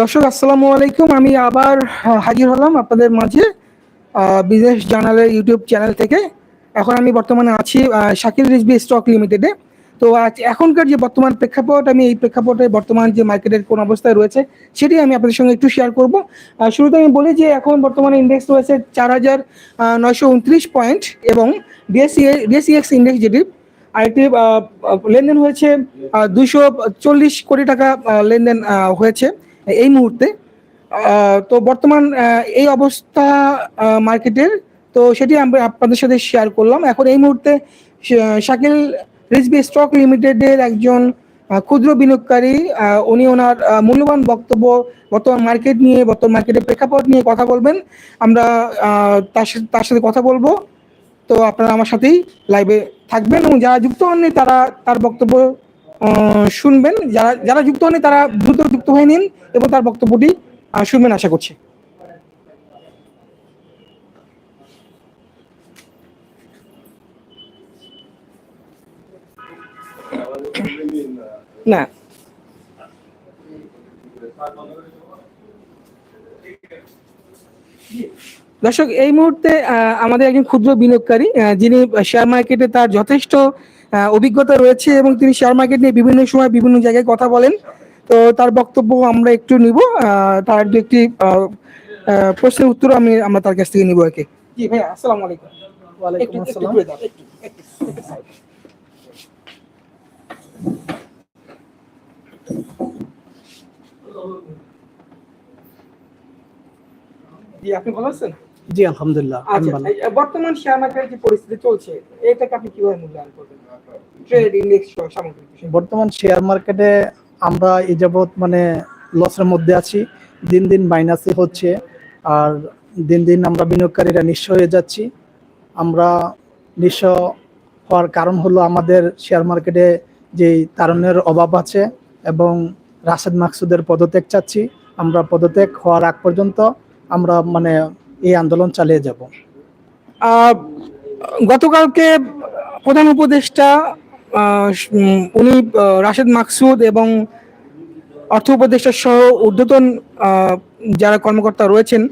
দর্শক, আসসালামু আলাইকুম। আমি আবার হাজির হলাম আপনাদের মাঝে বিজনেস জার্নালের ইউটিউব চ্যানেল থেকে। এখন আমি বর্তমানে আছি শাকিল রিজবি স্টক লিমিটেডে। তো আজ এখনকার যে বর্তমান প্রেক্ষাপট, আমি এই প্রেক্ষাপটে বর্তমান যে মার্কেটের কোন অবস্থায় রয়েছে, সেটি আমি আপনাদের সঙ্গে একটু শেয়ার করব। শুরুতে আমি বলি যে এখন বর্তমানে ইন্ডেক্স রয়েছে চার হাজার নয়শো উনত্রিশ পয়েন্ট এবং ডিএসসি ডিএসসিএক্স ইন্ডেক্স যেটি, আরেকটি লেনদেন হয়েছে দুইশো চল্লিশ কোটি টাকা লেনদেন হয়েছে। এই মুহূর্তে। তো বর্তমান এই অবস্থা মার্কেটের। তো সেটি আমরা আপনাদের সাথে শেয়ার করলাম। এখন এই মুহূর্তে শাকিল রিজবি স্টক লিমিটেডের একজন ক্ষুদ্র বিনিয়োগকারী উনি ওনার মূল্যবান বক্তব্য বর্তমান মার্কেট নিয়ে, বর্তমান মার্কেটের প্রেক্ষাপট নিয়ে কথা বলবেন। আমরা তার সাথে তার সাথে কথা বলব। তো আপনারা আমার সাথেই লাইভে থাকবেন এবং যারা যুক্ত হননি, তারা তার বক্তব্য শুনবেন। যারা যারা যুক্ত হননি, তারা দ্রুত যুক্ত হয়ে নিন এবং তার বক্তব্যটি শুনবেন আশা করছি। না। দর্শক এই মুহূর্তে আমাদের একজন ক্ষুদ্র বিনিয়োগকারী যিনি শেয়ার মার্কেটে তার যথেষ্ট অভিজ্ঞতা রয়েছে এবং তিনি শেয়ার মার্কেট নিয়ে বিভিন্ন সময় বিভিন্ন জায়গায় কথা বলেন। তো তার বক্তব্য আমরা একটু নিব। তার দু একটি প্রশ্নের উত্তর আমি আমরা তার কাছ থেকে নিব আর কি। জি আসসালামু আলাইকুম। ওয়ালাইকুম আসসালাম। জি আপনি ভালো আছেন? জি আলহামদুলিল্লাহ আচ্ছা বর্তমান শেয়ার মার্কেটের যে পরিস্থিতি চলছে এটাকে আপনি কীভাবে মূল্যায়ন করবেন? ট্রেড ইন্ডেক্স সহ সামগ্রিক বর্তমান শেয়ার মার্কেটে আমরা এই যাবৎ মানে লসের মধ্যে আছি দিন দিন মাইনাসে হচ্ছে আর দিন দিন আমরা বিনিয়োগকারীরা নিঃস্ব হয়ে যাচ্ছি। আমরা নিঃস্ব হওয়ার কারণ হলো আমাদের শেয়ার মার্কেটে যে তারুণ্যের অভাব আছে এবং রাশেদ মাকসুদের পদত্যাগ চাচ্ছি। আমরা পদত্যাগ হওয়ার আগ পর্যন্ত আমরা মানে এই আন্দোলন চালিয়ে যাব। গতকালকে প্রধান উপদেষ্টা উনি রাশেদ মাকসুদ এবং অর্থ উপদেষ্টা সহ ঊর্ধ্বতন যারা কর্মকর্তা রয়েছেন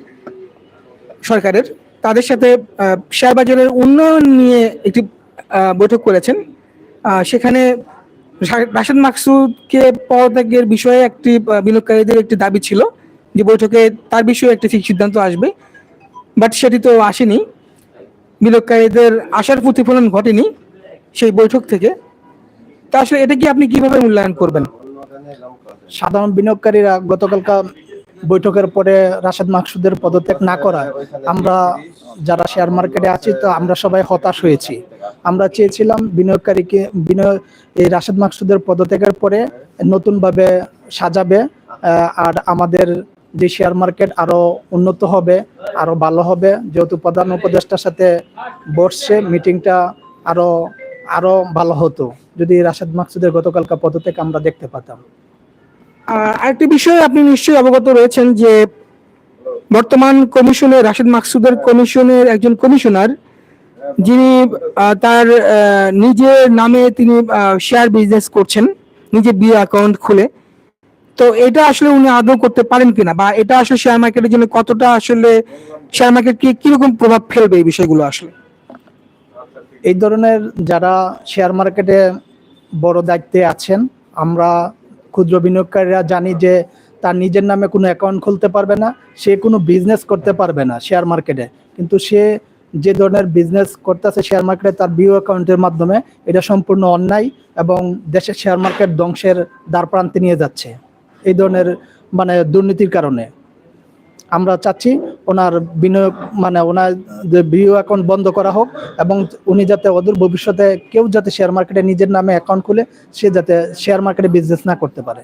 সরকারের তাদের সাথে আহ, শেয়ার বাজারের উন্নয়ন নিয়ে একটি বৈঠক করেছেন। সেখানে রাশেদ মাকসুদকে পদত্যাগের বিষয়ে একটি বিনিয়োগকারীদের একটি দাবি ছিল যে বৈঠকে তার বিষয়ে একটি ঠিক সিদ্ধান্ত আসবে। বাট সেটি তো আসেনি। বিনিয়োগকারীদের আশার প্রতিফলন ঘটেনি সেই বৈঠক থেকে। তা আসলে এটা কি আপনি কীভাবে মূল্যায়ন করবেন? সাধারণ বিনিয়োগকারীরা গতকালকা বৈঠকের পরে রাশেদ মাকসুদের পদত্যাগ না করায় আমরা যারা শেয়ার মার্কেটে আছি, তো আমরা সবাই হতাশ হয়েছি। আমরা চেয়েছিলাম বিনিয়োগকারীকে বিনিয়োগ, এই রাশেদ মাকসুদের পদত্যাগের পরে নতুনভাবে সাজাবে আর আমাদের যে শেয়ার মার্কেট আরও উন্নত হবে, আরও ভালো হবে, যেহেতু প্রধান উপদেষ্টার সাথে বসছে মিটিংটা আরও আরও ভালো হতো। যদি রাশেদ মাকসুদের গতকালকা পদত্যাগ আমরা দেখতে পেতাম। আরেকটি বিষয়ে আপনি নিশ্চয়ই অবগত রয়েছেন যে বর্তমান কমিশনে, রাশেদ মাকসুদের কমিশনের একজন কমিশনার, যিনি তার নিজের নামে তিনি শেয়ার বিজনেস করছেন নিজে বিয়ে অ্যাকাউন্ট খুলে। তো এটা আসলে উনি আদৌ করতে পারেন কিনা বা এটা আসলে শেয়ার মার্কেটের জন্য কতটা আসলে শেয়ার মার্কেটকে কীরকম প্রভাব ফেলবে এই বিষয়গুলো আসলে? এই ধরনের যারা শেয়ার মার্কেটে বড় দায়িত্বে আছেন, আমরা ক্ষুদ্র বিনিয়োগকারীরা জানি যে তার নিজের নামে কোনো অ্যাকাউন্ট খুলতে পারবে না, সে কোনো বিজনেস করতে পারবে না শেয়ার মার্কেটে কিন্তু সে যে ধরনের বিজনেস করতেছে শেয়ার মার্কেটে তার বিও অ্যাকাউন্টের মাধ্যমে এটা সম্পূর্ণ অন্যায় এবং দেশের শেয়ার মার্কেট ধ্বংসের দ্বার প্রান্তে নিয়ে যাচ্ছে। এই ধরনের মানে দুর্নীতির কারণে। আমরা চাচ্ছি ওনার বিনিয়োগ মানে ওনার যে বিও অ্যাকাউন্ট বন্ধ করা হোক এবং উনি যাতে অদূর ভবিষ্যতে কেউ যাতে শেয়ার মার্কেটে নিজের নামে অ্যাকাউন্ট খুলে সে যাতে শেয়ার মার্কেটে বিজনেস না করতে পারে।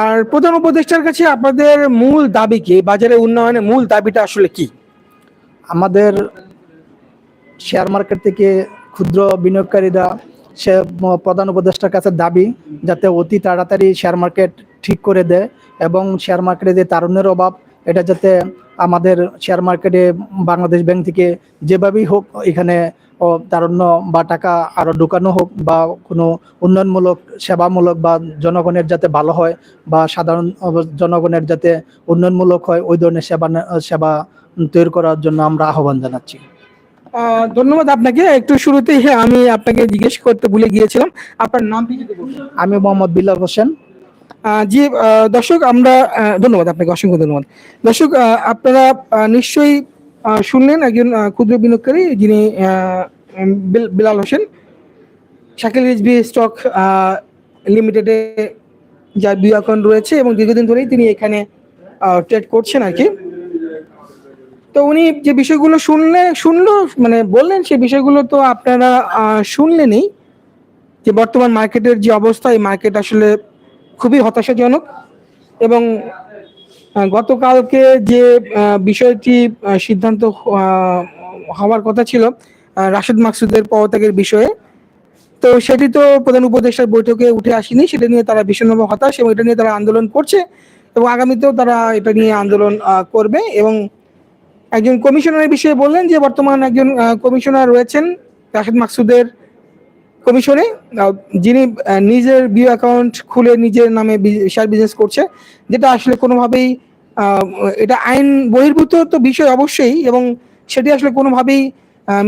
আর প্রধান উপদেষ্টার কাছে আপনাদের মূল দাবি কি? বাজারে উন্নয়নের মূল দাবিটা আসলে কি? আমাদের শেয়ার মার্কেট থেকে ক্ষুদ্র বিনিয়োগকারীরা সে প্রধান উপদেষ্টার কাছে দাবি যাতে অতি তাড়াতাড়ি শেয়ার মার্কেট ঠিক করে দেয় এবং শেয়ার মার্কেটে যে তারুণ্যের অভাব, এটা যাতে আমাদের শেয়ার মার্কেটে বাংলাদেশ ব্যাংক থেকে যেভাবেই হোক এখানে তারুণ্য বা টাকা আরও ঢুকানো হোক বা কোনো উন্নয়নমূলক, সেবামূলক বা জনগণের যাতে ভালো হয় বা সাধারণ জনগণের যাতে উন্নয়নমূলক হয়, ওই ধরনের সেবা সেবা তৈরি করার জন্য আমরা আহ্বান জানাচ্ছি। ধন্যবাদ আপনাকে। একটু শুরুতেই আমি আপনাকে জিজ্ঞেস করতে ভুলে গিয়েছিলাম। আপনার বলতেন। আমি মোহাম্মদ বিল্লাল হোসেন। জি দর্শক আমরা ধন্যবাদ আপনাকে অসংখ্য ধন্যবাদ। দর্শক আপনারা নিশ্চয়ই শুনলেন একজন ক্ষুদ্র বিনিয়োগকারী যিনি বিল- বিলাল হোসেন। শাকিল রিজবি স্টক লিমিটেডে যার অ্যাকাউন্ট রয়েছে এবং দীর্ঘদিন ধরেই তিনি এখানে ট্রেড করছেন আর কি। তো উনি যে বিষয়গুলো শুনলে শুনলো মানে বললেন সেই বিষয়গুলো তো আপনারা আহ, শুনলেনই যে বর্তমান মার্কেটের যে অবস্থা এই মার্কেট আসলে খুবই হতাশাজনক এবং গতকালকে যে বিষয়টি সিদ্ধান্ত হওয়ার কথা ছিল রাশেদ মাকসুদের পদত্যাগের বিষয়ে তো সেটি তো প্রধান উপদেষ্টার বৈঠকে উঠে আসেনি সেটা নিয়ে তারা ভীষণভাবে হতাশ এবং এটা নিয়ে তারা আন্দোলন করছে এবং আগামীতেও তারা এটা নিয়ে আন্দোলন করবে এবং একজন কমিশনারের বিষয়ে বললেন যে বর্তমান একজন কমিশনার রয়েছেন রাশেদ মাকসুদের কমিশনে যিনি নিজের বিও অ্যাকাউন্ট খুলে নিজের নামে শেয়ার বিজনেস করছে, যেটা আসলে কোনোভাবেই এটা আইন বহির্ভূত তো বিষয় অবশ্যই এবং সেটি আসলে কোনোভাবেই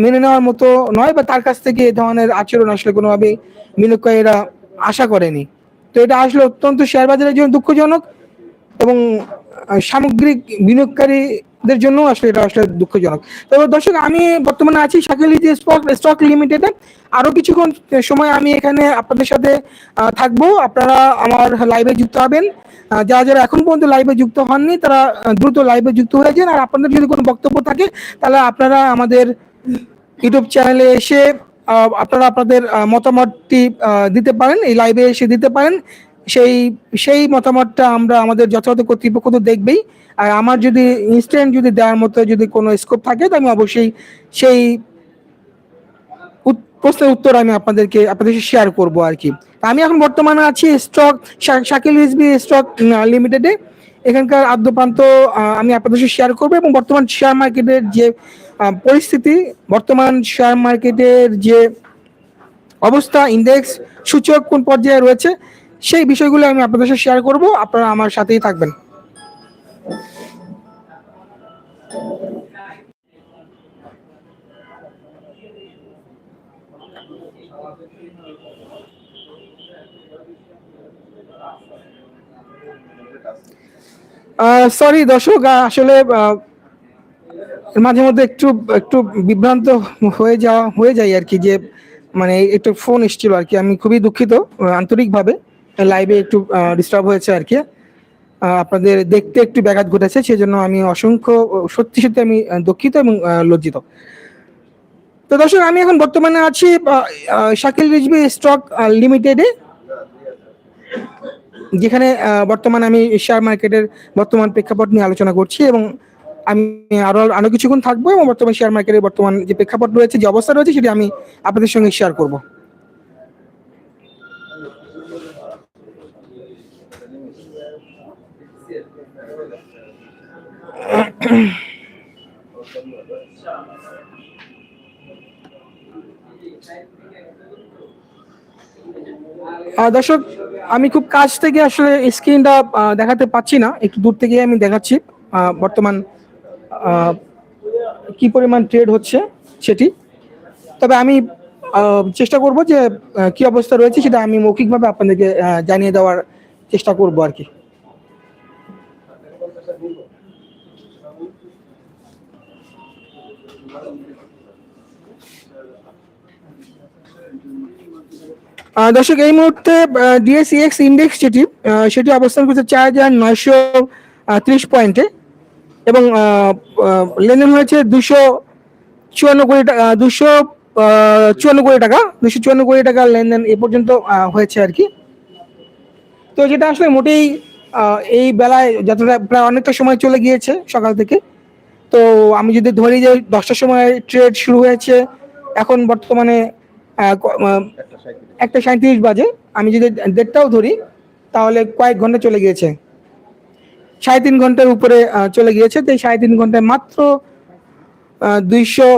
মেনে নেওয়ার মতো নয় বা তার কাছ থেকে এ ধরনের আচরণ আসলে কোনোভাবেই বিনিয়োগকারীরা আশা করেনি। তো এটা আসলে অত্যন্ত শেয়ার বাজারের জন্য দুঃখজনক এবং সামগ্রিক বিনিয়োগকারীদের জন্য আসলে এটা আসলে দুঃখজনক। তবে দর্শক, আমি বর্তমানে আছি শাকিল স্টক স্টক লিমিটেডে। আরও কিছুক্ষণ সময় আমি এখানে আপনাদের সাথে থাকব। আপনারা আমার লাইভে যুক্ত হবেন। যারা যারা এখন পর্যন্ত লাইভে যুক্ত হননি, তারা দ্রুত লাইভে যুক্ত হয়ে যান। আর আপনাদের যদি কোনো বক্তব্য থাকে, তাহলে আপনারা আমাদের ইউটিউব চ্যানেলে এসে আপনারা আপনাদের মতামতটি দিতে পারেন। এই লাইভে এসে দিতে পারেন। সেই সেই মতামতটা আমরা আমাদের যথাযথ কর্তৃপক্ষ তো দেখবেই। আর আমার যদি ইনস্ট্যান্ট যদি দেওয়ার মতো যদি কোনো স্কোপ থাকে, তো আমি অবশ্যই সেই প্রশ্নের উত্তর আমি আপনাদেরকে, আপনাদের শেয়ার করব আর কি। আমি এখন বর্তমানে আছি স্টক শাকিল রিজবি স্টক লিমিটেডে এখানকার আদ্যপ্রান্ত আমি আপনাদের সাথে শেয়ার করব এবং বর্তমান শেয়ার মার্কেটের যে পরিস্থিতি, বর্তমান শেয়ার মার্কেটের যে অবস্থা ইন্ডেক্স সূচক কোন পর্যায়ে রয়েছে সেই বিষয়গুলো আমি আপনাদের সাথে শেয়ার করব, আপনারা আমার সাথেই থাকবেন। সরি দর্শক আসলে মাঝে মধ্যে একটু একটু বিভ্রান্ত হয়ে যাওয়া, হয়ে যায় আর কি, যে মানে একটু ফোন এসেছিল আর কি, আমি খুবই দুঃখিত আন্তরিকভাবে। লাইভে একটু ডিস্টার্ব হয়েছে আর কি। আপনাদের দেখতে একটু ব্যাঘাত ঘটেছে, সেজন্য আমি অসংখ্য, সত্যি সত্যি আমি দুঃখিত এবং লজ্জিত। তো দর্শক, আমি এখন বর্তমানে আছি শাকিল রিজবি স্টক লিমিটেডে। যেখানে বর্তমানে আমি শেয়ার মার্কেটের বর্তমান প্রেক্ষাপট নিয়ে আলোচনা করছি এবং আমি আরও আরও কিছুক্ষণ থাকব এবং বর্তমান শেয়ার মার্কেটের বর্তমান যে প্রেক্ষাপট রয়েছে, যে অবস্থা রয়েছে, সেটি আমি আপনাদের সঙ্গে শেয়ার করব। দর্শক, আমি খুব কাছ থেকে আসলে স্ক্রিনটা দেখাতে পাচ্ছি না, একটু দূর থেকে আমি দেখাচ্ছি বর্তমান কি পরিমাণ ট্রেড হচ্ছে সেটি। তবে আমি চেষ্টা করব যে কি অবস্থা রয়েছে সেটা আমি মৌখিকভাবে আপনাদেরকে জানিয়ে দেওয়ার চেষ্টা করব আর কি। দর্শক, এই মুহূর্তে ডিএসইএক্স ইন্ডেক্স যেটি সেটি অবস্থান করছে চার হাজার নয়শো ত্রিশ পয়েন্টে এবং লেনদেন হয়েছে দুশো চুয়ান্ন কোটি টাকা দুশো চুয়ান্ন কোটি টাকা, দুশো চুয়ান্ন কোটি টাকা লেনদেন এ পর্যন্ত হয়েছে আর কি। তো যেটা আসলে মোটেই এই বেলায় যতটা, প্রায় অনেকটা সময় চলে গিয়েছে সকাল থেকে। তো আমি যদি ধরি যে দশটার সময় ট্রেড শুরু হয়েছে, এখন বর্তমানে একটা সাঁত্রিশ বাজে। আমি যদি দেড়টাও ধরি, তাহলে কয়েক ঘণ্টা চলে গিয়েছে। সাড়ে তিন ঘণ্টার উপরে চলে গিয়েছে। তো সাড়ে তিন ঘন্টায় মাত্র দুইশো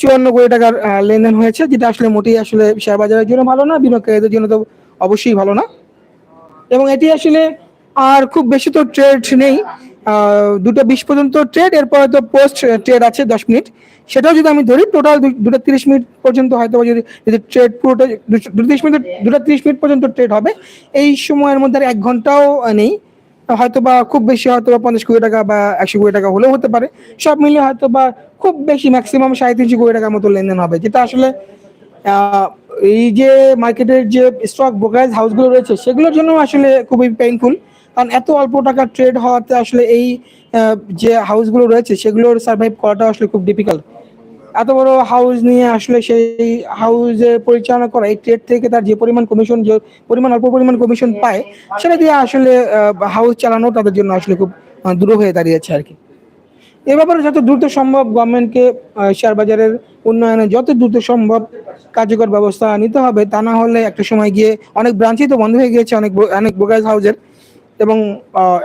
চুয়ান্ন কোটি টাকার লেনদেন হয়েছে, যেটা আসলে মোটেই আসলে শেয়ার বাজারের জন্য ভালো না, বিনিয়োগকারীদের জন্য তো অবশ্যই ভালো না। এবং এটি আসলে আর খুব বেশি তো ট্রেড নেই। দুটো বিশ পর্যন্ত ট্রেড এরপরে তো পোস্ট ট্রেড আছে দশ মিনিট। সেটাও যদি আমি ধরি টোটাল দুটো তিরিশ মিনিট পর্যন্ত হয়তো যদি যদি ট্রেড পুরোটা দুটো তিরিশ মিনিট, দুটো তিরিশ মিনিট পর্যন্ত ট্রেড হবে। এই সময়ের মধ্যে আর এক ঘন্টাও নেই। হয়তো বা খুব বেশি, হয়তো বা পঞ্চাশ কোটি টাকা বা একশো কোটি টাকা হলেও হতে পারে। সব মিলিয়ে হয়তো বা খুব বেশি ম্যাক্সিমাম সাড়ে তিনশো কোটি টাকার মতো লেনদেন হবে। যেটা আসলে এই যে মার্কেটের যে স্টক ব্রোকারেজ হাউসগুলো রয়েছে, সেগুলোর জন্য আসলে খুবই পেইনফুল কারণ এত অল্প টাকা ট্রেড হওয়াতে আসলে এই যে হাউসগুলো রয়েছে সেগুলোর সার্ভাইভ করাটা আসলে খুব ডিফিকাল্ট এত বড় হাউস নিয়ে আসলে সেই হাউসে পরিচালনা করা এই ট্রেড থেকে তার যে পরিমাণ কমিশন যে পরিমাণ অল্প পরিমাণ কমিশন পায় সেটা দিয়ে আসলে হাউস চালানো তাদের জন্য আসলে খুব দূর হয়ে দাঁড়িয়েছে আর কি। এ ব্যাপারে যত দ্রুত সম্ভব গভর্নমেন্টকে শেয়ার বাজারের উন্নয়নে যত দ্রুত সম্ভব কার্যকর ব্যবস্থা নিতে হবে তা না হলে একটা সময় গিয়ে অনেক ব্রাঞ্চই তো বন্ধ হয়ে গিয়েছে অনেক অনেক ব্রোকারেজ হাউসের এবং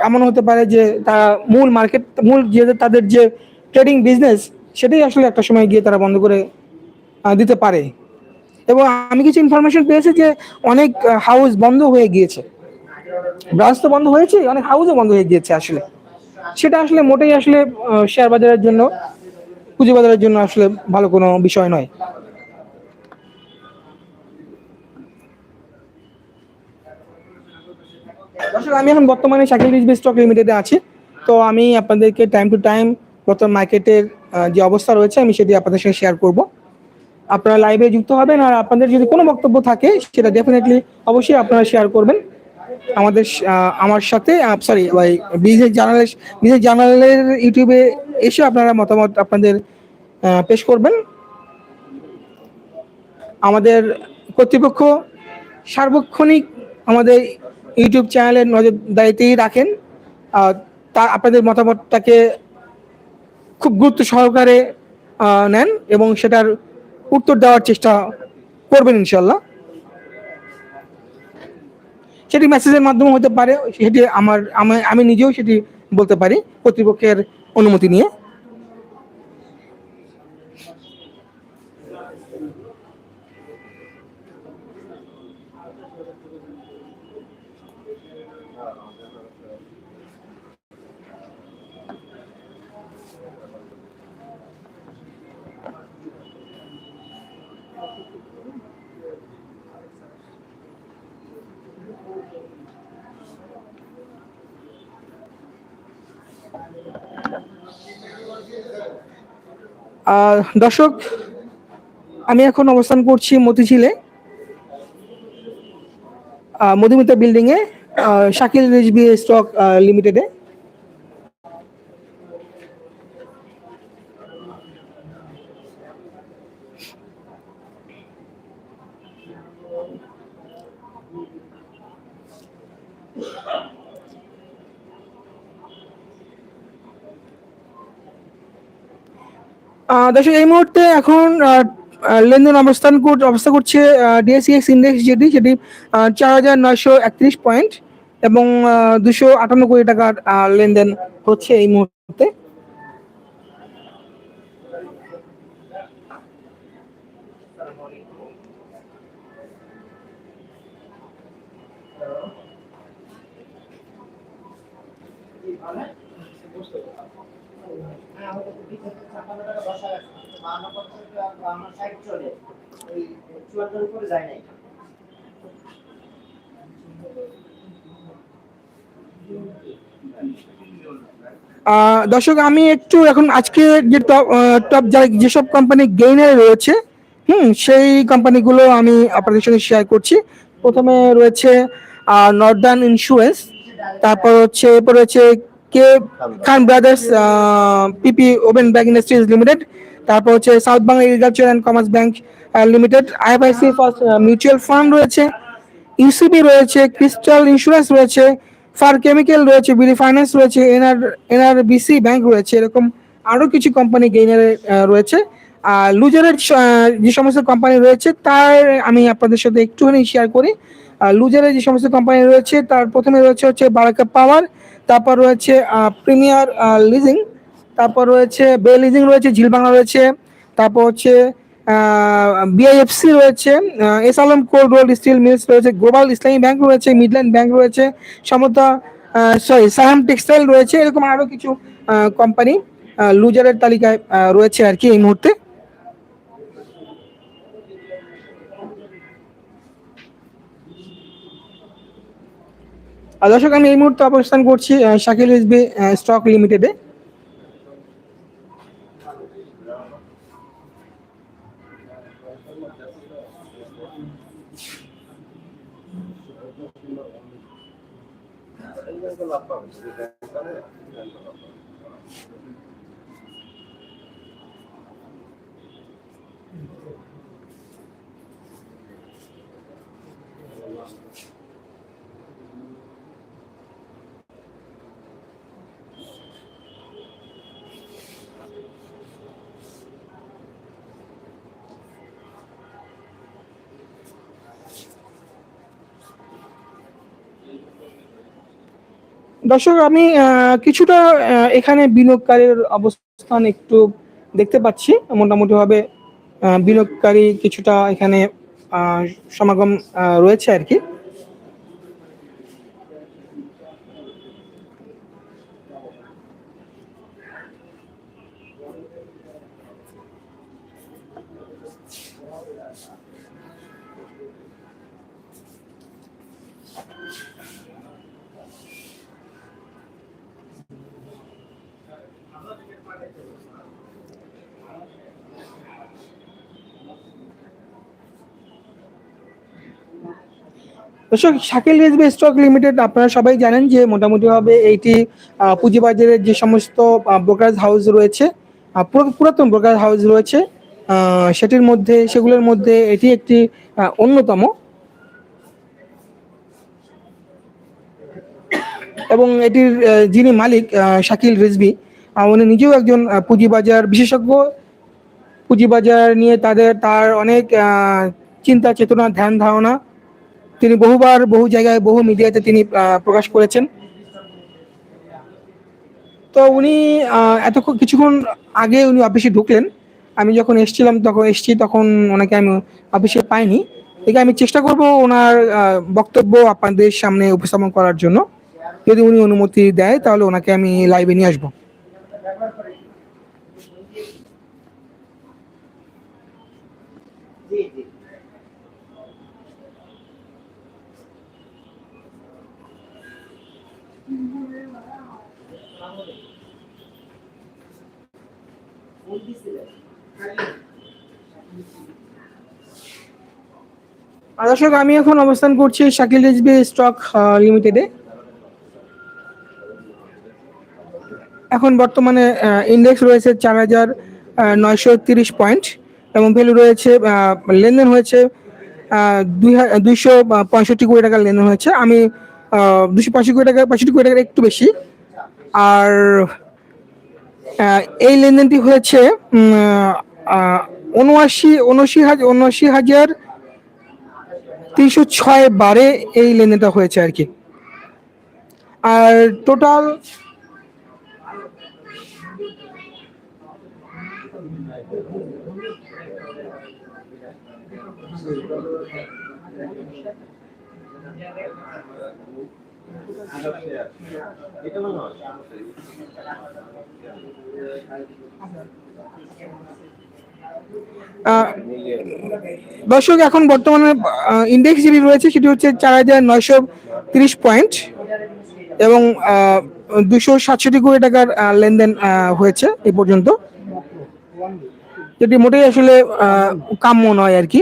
এমন হতে পারে যে তারা মূল মার্কেট, মূল যে তাদের যে ট্রেডিং বিজনেস সেটাই আসলে একটা সময় গিয়ে তারা বন্ধ করে দিতে পারে। এবং আমি কিছু ইনফরমেশন পেয়েছি যে অনেক হাউস বন্ধ হয়ে গিয়েছে। ব্রাঞ্চ তো বন্ধ হয়েছে, অনেক হাউসও বন্ধ হয়ে গিয়েছে আসলে। সেটা আসলে মোটেই আসলে শেয়ার বাজারের জন্য পুঁজিবাজারের জন্য আসলে ভালো কোনো বিষয় নয়। দর্শক, আমি এখন বর্তমানে শাকিল রিজবি স্টক লিমিটেডে আছি। তো আমি আপনাদেরকে টাইম টু টাইম বর্তমান মার্কেটের যে অবস্থা রয়েছে, আমি সেটি আপনাদের সাথে শেয়ার করব। আপনারা লাইভে যুক্ত হবেন আর আপনাদের যদি কোনো বক্তব্য থাকে, সেটা ডেফিনেটলি অবশ্যই আপনারা শেয়ার করবেন। আমাদের আমার সাথে সরি ওই বিজনেস জার্নালিস্ট বিজনেস জার্নালের ইউটিউবে এসে আপনারা মতামত আপনাদের পেশ করবেন। আমাদের কর্তৃপক্ষ সার্বক্ষণিক আমাদের ইউটিউব চ্যানেলের নজরদারিতেই রাখেন। আহ, তা আপনাদের মতামতটাকে খুব গুরুত্ব সহকারে নেন এবং সেটার উত্তর দেওয়ার চেষ্টা করবেন ইনশাল্লাহ সেটি মেসেজের মাধ্যমে হতে পারে সেটি আমার আমি আমি নিজেও সেটি বলতে পারি কর্তৃপক্ষের অনুমতি নিয়ে। দর্শক আমি এখন অবস্থান করছি মতিঝিলে। মধুমিতা বিল্ডিং এ শাকিল রিজবি স্টক লিমিটেডে দর্শক, এই মুহূর্তে এখন লেনদেন অবস্থান অবস্থা করছে ডিএসিএক্স ইন্ডেক্স যেটি সেটি চার হাজার নয়শো একত্রিশ পয়েন্ট এবং দুশো আটান্ন কোটি টাকার লেনদেন হচ্ছে এই মুহূর্তে। দর্শক, আমি একটু এখন আজকে যে টপ টপ যেসব কোম্পানি গেইনে রয়েছে, হুম, সেই কোম্পানিগুলো আমি আপনাদের সঙ্গে শেয়ার করছি। প্রথমে রয়েছে নর্দার্ন ইন্স্যুরেন্স তারপর হচ্ছে, এরপর রয়েছে কে Khan brothers PP woven bag industries limited তারপর হচ্ছে south Bangla agriculture and commerce bank limited IFIC first mutual fund রয়েছে ইউসিবি রয়েছে ক্রিস্টাল ইন্স্যুরেন্স রয়েছে ফার কেমিক্যাল রয়েছে বিডি ফাইন্যান্স রয়েছে এনআর এনআরবিসি ব্যাংক রয়েছে এরকম আরও কিছু কোম্পানি গেইনারে রয়েছে। আর লুজারের যে সমস্ত কোম্পানি রয়েছে তার আমি আপনাদের সাথে একটুখানি শেয়ার করি। আর লুজারের যে সমস্ত কোম্পানি রয়েছে তার প্রথমে রয়েছে হচ্ছে বারাকা পাওয়ার তারপর রয়েছে প্রিমিয়ার লিজিং তারপর রয়েছে বে লিজিং রয়েছে ঝিলবাংলা রয়েছে, তারপর হচ্ছে বিআইএফসি রয়েছে S Alam cold roll steel mills রয়েছে গ্লোবাল ইসলামী ব্যাংক রয়েছে মিডল্যান্ড ব্যাংক রয়েছে, সমতা সরি সাহাম টেক্সটাইল রয়েছে, এরকম আরও কিছু কোম্পানি লুজারের তালিকায় রয়েছে আর কি এই মুহূর্তে। আর দর্শক আমি এই মুহূর্তে অবস্থান করছি শাকিল এসবি স্টক লিমিটেডে। দর্শক, আমি কিছুটা এখানে বিনিয়োগকারীর অবস্থান একটু দেখতে পাচ্ছি। মোটামুটিভাবে বিনিয়োগকারী কিছুটা এখানে সমাগম রয়েছে আর কি। দর্শক শাকিল রেজবি স্টক লিমিটেড আপনারা সবাই জানেন যে মোটামুটি ভাবে এইটি পুঁজিবাজারের যে সমস্ত ব্রোকারেজ হাউস রয়েছে পুরাতন ব্রোকারেজ হাউস রয়েছে সেটির মধ্যে সেগুলোর মধ্যে এটি একটি অন্যতম। এবং এটির যিনি মালিক শাকিল আহ, উনি নিজেও একজন পুঁজিবাজার বিশেষজ্ঞ। পুঁজিবাজার নিয়ে তাদের তার অনেক চিন্তা চেতনা ধ্যান ধারণা তিনি বহুবার বহু জায়গায়, বহু মিডিয়াতে তিনি প্রকাশ করেছেন। তো উনি এতক্ষণ, কিছুক্ষণ আগে উনি অফিসে ঢুকলেন। আমি যখন এসছিলাম, তখন এসেছি, তখন ওনাকে আমি অফিসে পাইনি। ঠিক আমি চেষ্টা করব ওনার বক্তব্য আপনাদের সামনে উপস্থাপন করার জন্য। যদি উনি অনুমতি দেয়, তাহলে ওনাকে আমি লাইভে নিয়ে আসব। দর্শক, আমি এখন অবস্থান করছি শাকিল রিজবি স্টক লিমিটেডে। এখন বর্তমানে ইন্ডেক্স রয়েছে চার হাজার নয়শো তিরিশ পয়েন্ট এবং ভ্যালু রয়েছে লেনদেন হয়েছে দুইশো পঁয়ষট্টি কোটি টাকার লেনদেন হয়েছে। আমি দুশো পঁয়ষট্টি কোটি টাকা, পঁয়ষট্টি কোটি টাকার একটু বেশি। আর এই লেনদেনটি হয়েছে উনআশি উনআশি হাজার উনআশি হাজার তিনশো ছয় বারে এই লেনদেনটা হয়েছে আর কি। আর টোটাল আহ, দর্শক, এখন বর্তমানে ইন্ডেক্স যেটি রয়েছে সেটি হচ্ছে চার হাজার নয়শো তিরিশ পয়েন্ট এবং দুশো সাতষট্টি কোটি টাকার লেনদেন হয়েছে এ পর্যন্ত। যেটি মোটেই আসলে কাম্য নয় আর কি।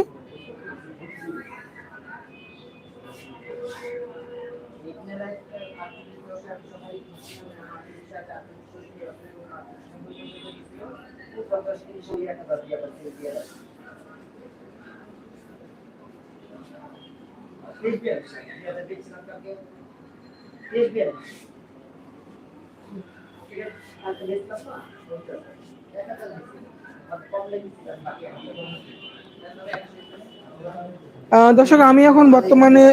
দর্শক, আমি এখন বর্তমানে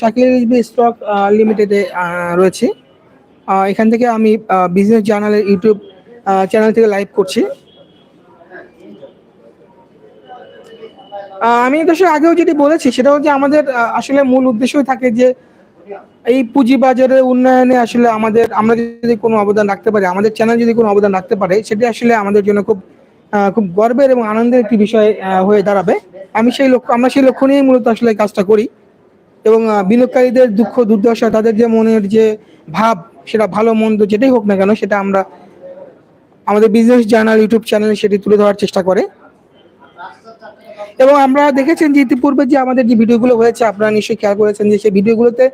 শাকিল স্টক লিমিটেডে রয়েছি। এখান থেকে আমি বিজনেস জার্নালের ইউটিউব চ্যানেল থেকে লাইভ করছি। আমি দর্শক আগেও যেটি বলেছি, সেটা হচ্ছে আমাদের আসলে মূল উদ্দেশ্যই থাকে যে এই পুঁজিবাজারের উন্নয়নে আসলে আমাদের, আমরা যদি কোনো অবদান রাখতে পারি, আমাদের চ্যানেল যদি কোনো অবদান রাখতে পারে, সেটি আসলে আমাদের জন্য খুব খুব গর্বের এবং আনন্দের একটি বিষয় হয়ে দাঁড়াবে। আমি সেই লক্ষ্য আমরা সেই লক্ষ্য নিয়েই মূলত আসলে কাজটা করি। এবং বিনিয়োগকারীদের দুঃখ, দুর্দশা, তাদের যে মনের যে ভাব, সেটা ভালো, মন্দ যেটাই হোক না কেন, সেটা আমরা আমাদের বিজনেস জার্নাল ইউটিউব চ্যানেলে সেটি তুলে ধরার চেষ্টা করে। এবং আমরা দেখেছেন যে ইতিপূর্বে যে আমাদের যে ভিডিওগুলো হয়েছে, আপনারা নিশ্চয়ই খেয়াল করেছেন যে সেই ভিডিওগুলোতে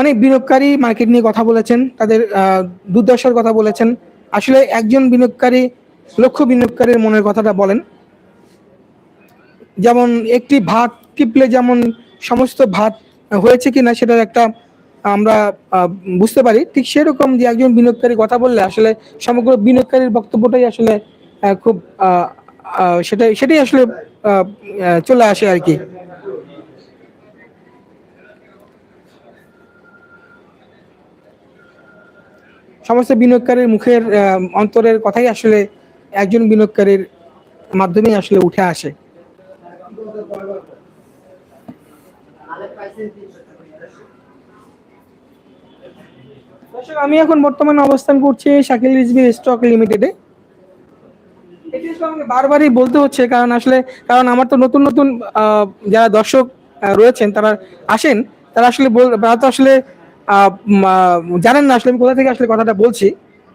অনেক বিনিয়োগকারী মার্কেট নিয়ে কথা বলেছেন, তাদের দুর্দশার কথা বলেছেন। আসলে একজন বিনিয়োগকারী লক্ষ বিনিয়োগকারীর মনের কথাটা বলেন। যেমন একটি ভাত টিপলে যেমন সমস্ত ভাত হয়েছে কিনা সেটার একটা, আমরা বুঝতে পারি। ঠিক সেরকম যে একজন বিনিয়োগকারী কথা বললে আসলে সমগ্র বিনিয়োগকারীর বক্তব্যটাই আসলে খুব সেটাই সেটাই আসলে চলে আসে আর কি। সমস্ত বিনিয়োগকারীর মুখের অন্তরের কথাই আসলে একজন বিনিয়োগকারীর মাধ্যমেই আসলে উঠে আসে। আমি এখন বর্তমানে অবস্থান করছি শাকিল রিজভি স্টক লিমিটেডে। বারবারই বলতে হচ্ছে, কারণ আসলে, কারণ আমার তো নতুন নতুন যারা দর্শক রয়েছেন, তারা আসেন, তারা আসলে তারা তো আসলে জানেন না আসলে আমি কোথা থেকে আসলে কথাটা বলছি।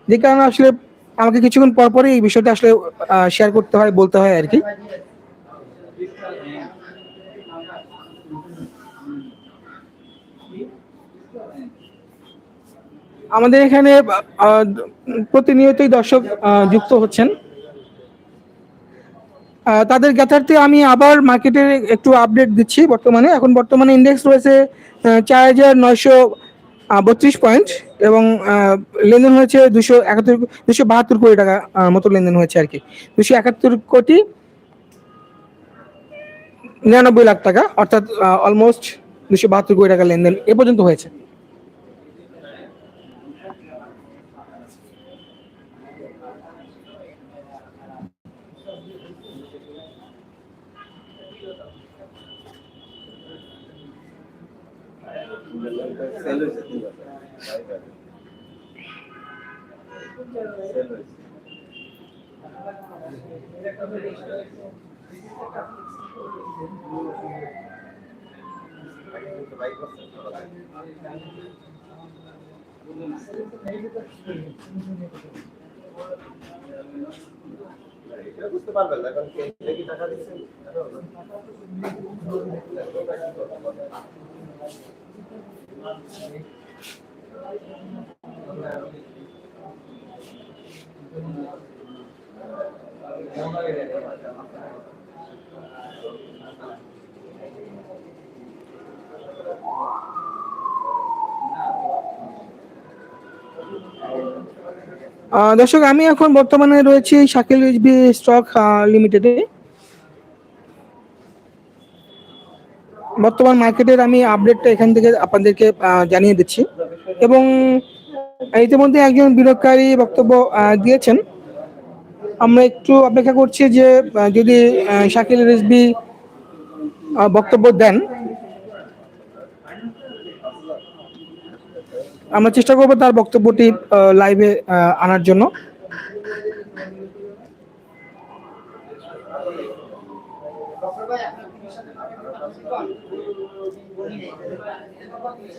যে কারণে আসলে আমাকে কিছুক্ষণ পর পরই এই বিষয়টা আসলে শেয়ার করতে হয়, বলতে হয় আর কি আমাদের এখানে প্রতিনিয়তই দর্শক যুক্ত হচ্ছেন। তাদের জ্ঞাতার্থে আমি আবার মার্কেটে একটু আপডেট দিচ্ছি বর্তমানে। এখন বর্তমানে ইন্ডেক্স রয়েছে চার হাজার নয়শো বত্রিশ পয়েন্ট এবং লেনদেন হয়েছে দুশো একাত্তর, দুশো বাহাত্তর কোটি টাকা মতো লেনদেন হয়েছে আর কি। দুশো একাত্তর কোটি নিরানব্বই লাখ টাকা, অর্থাৎ অলমোস্ট দুশো বাহাত্তর কোটি টাকা লেনদেন এ পর্যন্ত হয়েছে সেল হয়েছে ঠিক আছে সেল হয়েছে এটা বুঝতে পারবেন না কারণ কে কি টাকা দিচ্ছে আহ, দর্শক আমি এখন বর্তমানে রয়েছি শাকিল স্টক লিমিটেডে বর্তমান মার্কেটের আমি আপডেটটা এখান থেকে আপনাদেরকে জানিয়ে দিচ্ছি। এবং ইতিমধ্যে একজন বিনিয়োগকারী বক্তব্য দিয়েছেন। আমরা একটু অপেক্ষা করছি যে যদি শাকিল রিজবি বক্তব্য দেন। আমরা চেষ্টা করব তার বক্তব্যটি লাইভে আনার জন্য।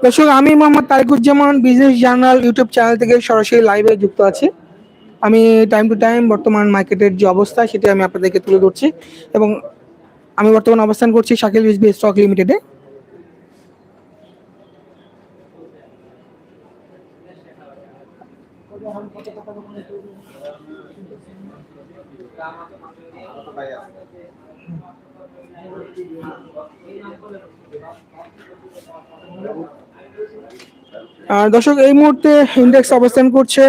দর্শক আমি Mohammad Tarikuzzaman business journal YouTube channel থেকে সরাসরি লাইভে যুক্ত আছি। আমি টাইম টু টাইম বর্তমান মার্কেটের যে অবস্থা সেটা আমি আপনাদেরকে তুলে ধরছি এবং আমি বর্তমানে অবস্থান করছি শাকিল রিজবি স্টক লিমিটেডে আহ, দর্শক, এই মুহূর্তে ইন্ডেক্স অবস্থান করছে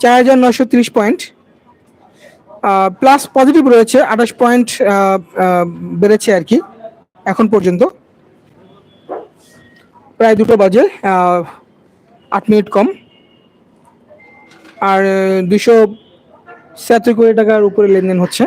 চার হাজার নয়শো তিরিশ পয়েন্ট প্লাস পজিটিভ রয়েছে, আঠাশ পয়েন্ট বেড়েছে আর কি, এখন পর্যন্ত। প্রায় দুটো বাজে আট মিনিট কম। আর দুশো ছিয়াত্তর কোটি টাকার উপরে লেনদেন হচ্ছে।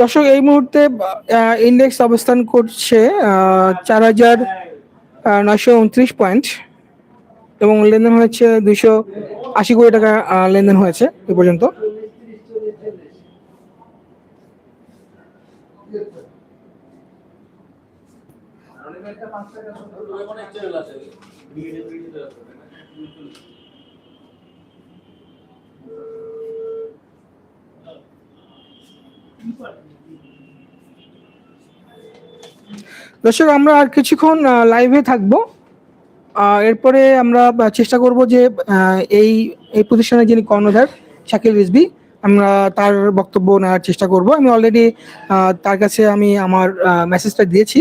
দর্শক এই মুহূর্তে ইন্ডেক্স অবস্থান করছে চার হাজার নয়শো উনত্রিশ পয়েন্ট এবং লেনদেন হয়েছে দুইশো আশি কোটি টাকা লেনদেন হয়েছে এ পর্যন্ত। দর্শক আমরা আর কিছুক্ষণ লাইভে থাকব। আহ, এরপরে আমরা চেষ্টা করব যে এই এই প্রতিষ্ঠানের যিনি কর্ণধার শাকিল রিজবি আমরা তার বক্তব্য নেওয়ার চেষ্টা করব। আমি অলরেডি তার কাছে আমি আমার মেসেজটা দিয়েছি।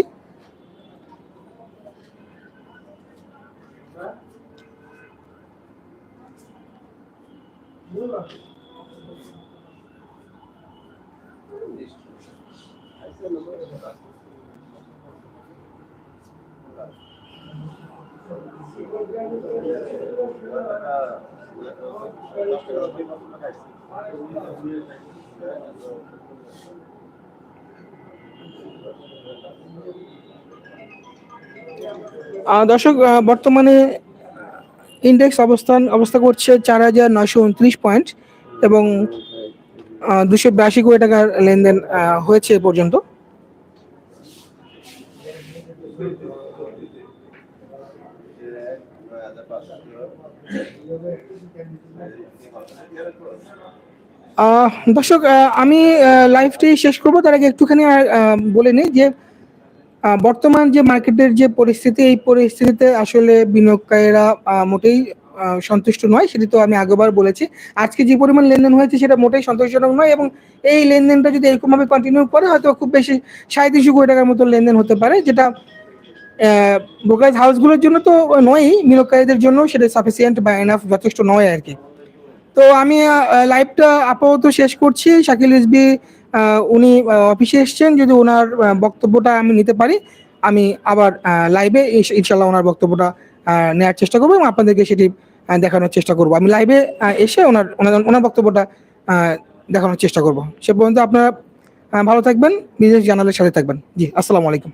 দর্শক বর্তমানে ইন্ডেক্স অবস্থান, অবস্থা করছে চার হাজার নয়শো উনত্রিশ পয়েন্ট এবং দুশো বিরাশি কোটি টাকার লেনদেন হয়েছে পর্যন্ত। দর্শক আমি লাইভটি শেষ করব। তার আগে একটুখানি বলে নিই যে বর্তমান যে মার্কেটের যে পরিস্থিতি, এই পরিস্থিতিতে আসলে বিনিয়োগকারীরা মোটেই সন্তুষ্ট নয়। সেটি তো আমি আগেবার বলেছি। আজকে যে পরিমাণ লেনদেন হয়েছে, সেটা মোটেই সন্তোষজনক নয় এবং এই লেনদেনটা যদি এরকমভাবে কন্টিনিউ করে, হয়তো খুব বেশি সাড়ে তিনশো কোটি টাকার মতো লেনদেন হতে পারে, যেটা ব্রোকারেজ হাউসগুলোর জন্য তো নয়ই বিনিয়োগকারীদের জন্য সেটা সাফিসিয়েন্ট বা এনাফ যথেষ্ট নয় আর কি। তো আমি লাইভটা আপাতত শেষ করছি। শাকিল রিজবি উনি অফিসে এসছেন। যদি ওনার বক্তব্যটা আমি নিতে পারি, আমি আবার লাইভে ইনশাল্লাহ ওনার বক্তব্যটা নেওয়ার চেষ্টা করব এবং আপনাদেরকে সেটি দেখানোর চেষ্টা করব। আমি লাইভে এসে ওনার ওনার ওনার বক্তব্যটা দেখানোর চেষ্টা করব। সে পর্যন্ত আপনারা ভালো থাকবেন, বিজনেস জানালের সাথে থাকবেন। জি, আসসালামু আলাইকুম।